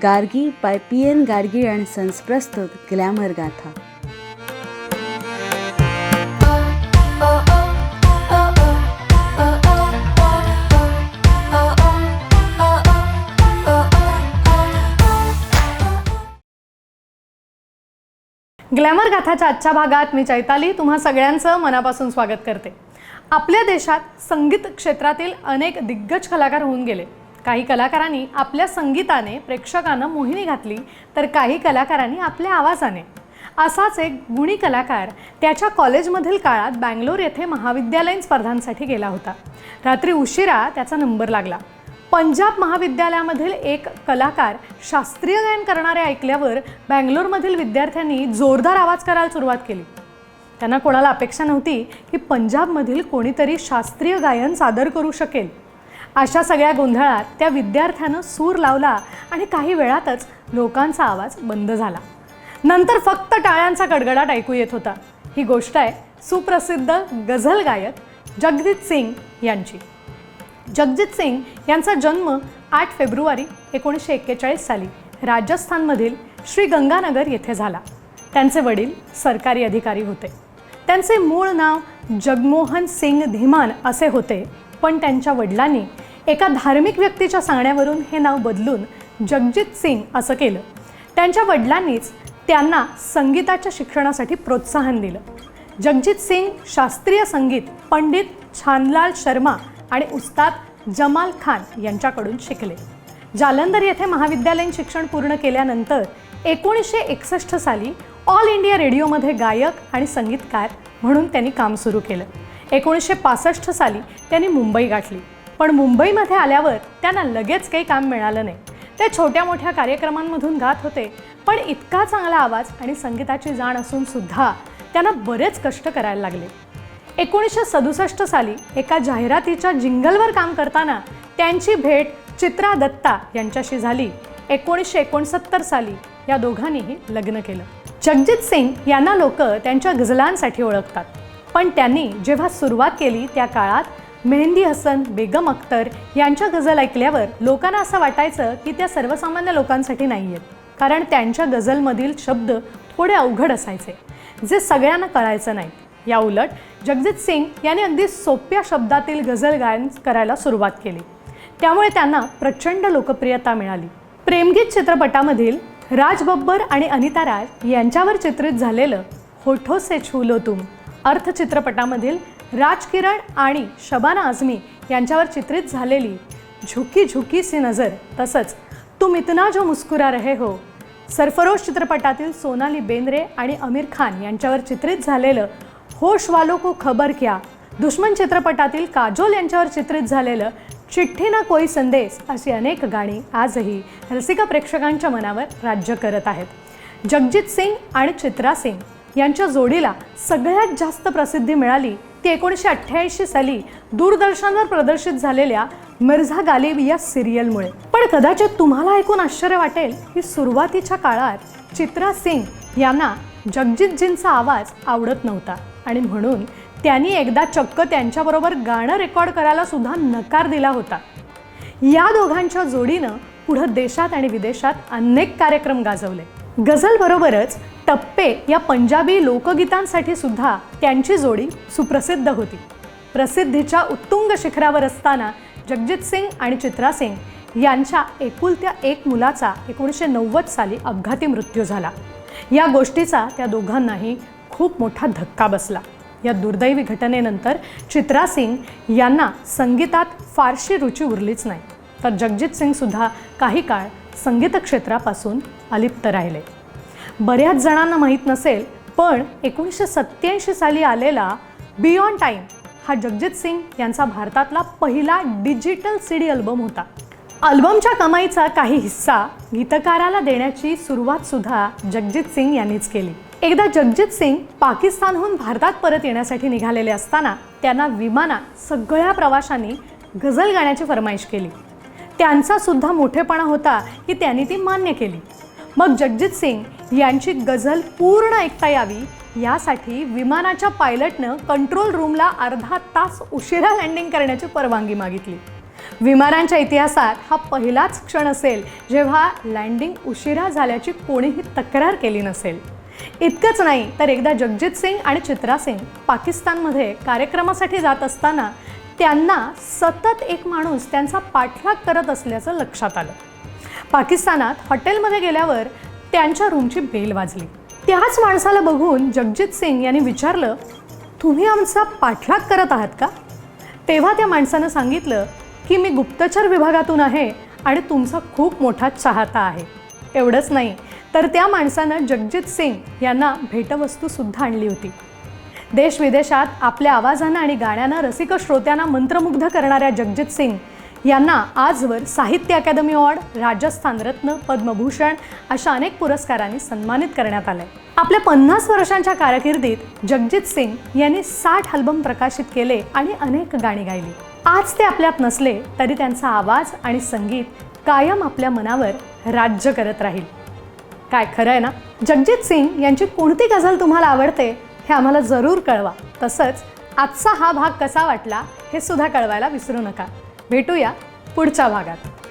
Gargi by P N Gargi and sons प्रस्तुत glamour गाथा. Glamour गाथाच्या आजच्या भागात मी चैताली. तुम्हा सगळ्यांचं मनापासून स्वागत करते. आपल्या देशात संगीत क्षेत्रातील अनेक दिग्गज कलाकार होऊन गेले. काही कलाकारांनी आपल्या संगीताने प्रेक्षकांना मोहिनी घातली तर काही कलाकारांनी आपल्या आवाजाने. असाच एक गुणी कलाकार त्याच्या कॉलेजमधील काळात बँगलोर येथे महाविद्यालयीन स्पर्धांसाठी गेला होता. रात्री उशिरा त्याचा नंबर लागला. पंजाब महाविद्यालयामधील एक कलाकार शास्त्रीय गायन करणारे ऐकल्यावर बँगलोरमधील विद्यार्थ्यांनी जोरदार आवाज करायला सुरुवात केली. त्यांना कोणाला अपेक्षा नव्हती की पंजाबमधील कोणीतरी शास्त्रीय गायन सादर करू शकेल. अशा सगळ्या गोंधळात त्या विद्यार्थ्यानं सूर लावला आणि काही वेळातच लोकांचा आवाज बंद झाला. नंतर फक्त टाळ्यांचा गडगडाट ऐकू येत होता. ही गोष्ट आहे सुप्रसिद्ध गझल गायक जगजित सिंग यांची. जगजित सिंग यांचा जन्म आठ फेब्रुवारी एकोणीसशे एक्केचाळीस साली राजस्थानमधील श्री गंगानगर येथे झाला. त्यांचे वडील सरकारी अधिकारी होते. त्यांचे मूळ नाव जगमोहन सिंग धीमान असे होते पण त्यांच्या वडिलांनी एका धार्मिक व्यक्तीच्या सांगण्यावरून हे नाव बदलून जगजित सिंग असं केलं. त्यांच्या वडिलांनीच त्यांना संगीताच्या शिक्षणासाठी प्रोत्साहन दिलं. जगजित सिंग शास्त्रीय संगीत पंडित छानलाल शर्मा आणि उस्ताद जमाल खान यांच्याकडून शिकले. जालंधर येथे महाविद्यालयीन शिक्षण पूर्ण केल्यानंतर एकोणीसशे एकसष्ट साली ऑल इंडिया रेडिओमध्ये गायक आणि संगीतकार म्हणून त्यांनी काम सुरू केलं. एकोणीसशे पासष्ट साली त्यांनी मुंबई गाठली. पण मुंबईमध्ये आल्यावर त्यांना लगेच काही काम मिळालं नाही. ते छोट्या मोठ्या कार्यक्रमांमधून गात होते पण इतका चांगला आवाज आणि संगीताची जाण असून सुद्धा त्यांना बरेच कष्ट करायला लागले. एकोणीसशे सदुसष्ट साली एका जाहिरातीच्या जिंगलवर काम करताना त्यांची भेट चित्रा दत्ता यांच्याशी झाली. एकोणीसशे एकोणसत्तर साली या दोघांनीही लग्न केलं. जगजित सिंग यांना लोक त्यांच्या गझलांसाठी ओळखतात पण त्यांनी जेव्हा सुरुवात केली त्या काळात मेहंदी हसन बेगम अख्तर यांच्या गझल ऐकल्यावर लोकांना असं वाटायचं की त्या सर्वसामान्य लोकांसाठी नाही आहेत कारण त्यांच्या गझलमधील शब्द थोडे अवघड असायचे जे सगळ्यांना कळायचं नाही. या उलट जगजित सिंग यांनी अगदी सोप्या शब्दातील गझल गायन करायला सुरुवात केली. त्यामुळे त्यांना प्रचंड लोकप्रियता मिळाली. प्रेमगीत चित्रपटामधील राज बब्बर आणि अनिता राज यांच्यावर चित्रित झालेलं होठो से छुलो तुम अर्थ चित्रपटामधील राज किरण आणि शबाना आझमी यांच्यावर चित्रित झालेली झुकी झुकी सी नजर तसंच तुम इतना जो मुस्कुरा रहे हो. सरफरोश चित्रपटातील सोनाली बेंद्रे आणि आमिर खान यांच्यावर चित्रित झालेलं होश वालो को खबर क्या दुश्मन चित्रपटातील काजोल यांच्यावर चित्रित झालेलं चिठ्ठी ना कोई संदेश अशी अनेक गाणी आजही रसिका प्रेक्षकांच्या मनावर राज्य करत आहेत. जगजित सिंग आणि चित्रा सिंग यांच्या जोडीला सगळ्यात जास्त प्रसिद्धी मिळाली ती एकोणीसशे अठ्ठ्याऐंशी साली दूरदर्शनवर प्रदर्शित झालेल्या मिर्झा गालिब या सिरियलमुळे पण कदाचित तुम्हाला ऐकून आश्चर्य वाटेल की सुरुवातीच्या काळात चित्रा सिंग यांना जगजितजींचा आवाज आवडत नव्हता. आणि म्हणून त्यांनी एकदा चक्क त्यांच्याबरोबर गाणं रेकॉर्ड करायला सुद्धा नकार दिला होता. या दोघांच्या जोडीनं पुढं देशात आणि विदेशात अनेक कार्यक्रम गाजवले. गझलबरोबरच टप्पे या पंजाबी लोकगीतांसाठी सुद्धा त्यांची जोडी सुप्रसिद्ध होती. प्रसिद्धीच्या उत्तुंग शिखरावर असताना जगजित सिंग आणि चित्रा सिंग यांच्या एकुलत्या एक मुलाचा एकोणीसशे नव्वद साली अपघाती मृत्यू झाला. या गोष्टीचा त्या दोघांनाही खूप मोठा धक्का बसला. या दुर्दैवी घटनेनंतर चित्रा सिंग यांना संगीतात फारशी रुची उरलीच नाही. तर जगजित सिंगसुद्धा काही काळ संगीत क्षेत्रापासून अलिप्त राहिले. बऱ्याच जणांना माहीत नसेल पण एकोणीसशे सत्त्याऐंशी साली आलेला बियॉन्ड टाईम हा जगजित सिंग यांचा भारतातला पहिला डिजिटल सी डी अल्बम होता. अल्बमच्या कमाईचा काही हिस्सा गीतकाराला देण्याची सुरुवात सुद्धा जगजित सिंग यांनीच केली. एकदा जगजित सिंग पाकिस्तानहून भारतात परत येण्यासाठी निघालेले असताना त्यांना विमानात सगळ्या प्रवाशांनी गझल गाण्याची फरमाईश केली. त्यांचा सुद्धा मोठेपणा होता की त्यांनी ती मान्य केली. मग जगजित सिंग यांची गझल पूर्ण ऐकता यावी यासाठी विमानाच्या पायलटनं कंट्रोल रूमला अर्धा तास उशिरा लँडिंग करण्याची परवानगी मागितली. विमानांच्या इतिहासात हा पहिलाच क्षण असेल जेव्हा लँडिंग उशिरा झाल्याची कोणीही तक्रार केली नसेल. इतकंच नाही तर एकदा जगजित सिंग आणि चित्रा सिंग पाकिस्तानमध्ये कार्यक्रमासाठी जात असताना त्यांना सतत एक माणूस त्यांचा पाठलाग करत असल्याचं लक्षात आलं. पाकिस्तानात हॉटेलमध्ये गेल्यावर त्यांच्या रूमची बेल वाजली. त्याच माणसाला बघून जगजित सिंग यांनी विचारलं तुम्ही आमचा पाठलाग करत आहात का? तेव्हा त्या माणसानं सांगितलं की मी गुप्तचर विभागातून आहे आणि तुमचा खूप मोठा चाहता आहे. एवढंच नाही तर त्या माणसानं जगजित सिंग यांना भेटवस्तूसुद्धा आणली होती. देशविदेशात आपल्या आवाजानं आणि गाण्यानं रसिक श्रोत्यांना मंत्रमुग्ध करणाऱ्या जगजित सिंग यांना आजवर साहित्य अकादमी अवॉर्ड राजस्थान रत्न पद्मभूषण अशा अनेक पुरस्कारांनी सन्मानित करण्यात आलंय. आपल्या पन्नास वर्षांच्या कारकिर्दीत जगजित सिंग यांनी साठ अल्बम प्रकाशित केले आणि अनेक गाणी गायली. आज ते आपल्यात नसले तरी त्यांचा आवाज आणि संगीत कायम आपल्या मनावर राज्य करत राहील. काय खरं आहे ना? जगजित सिंग यांची कोणती गझल तुम्हाला आवडते हे आम्हाला जरूर कळवा. तसंच आजचा हा भाग कसा वाटला हे सुद्धा कळवायला विसरू नका. भेटूया पुढच्या भागात.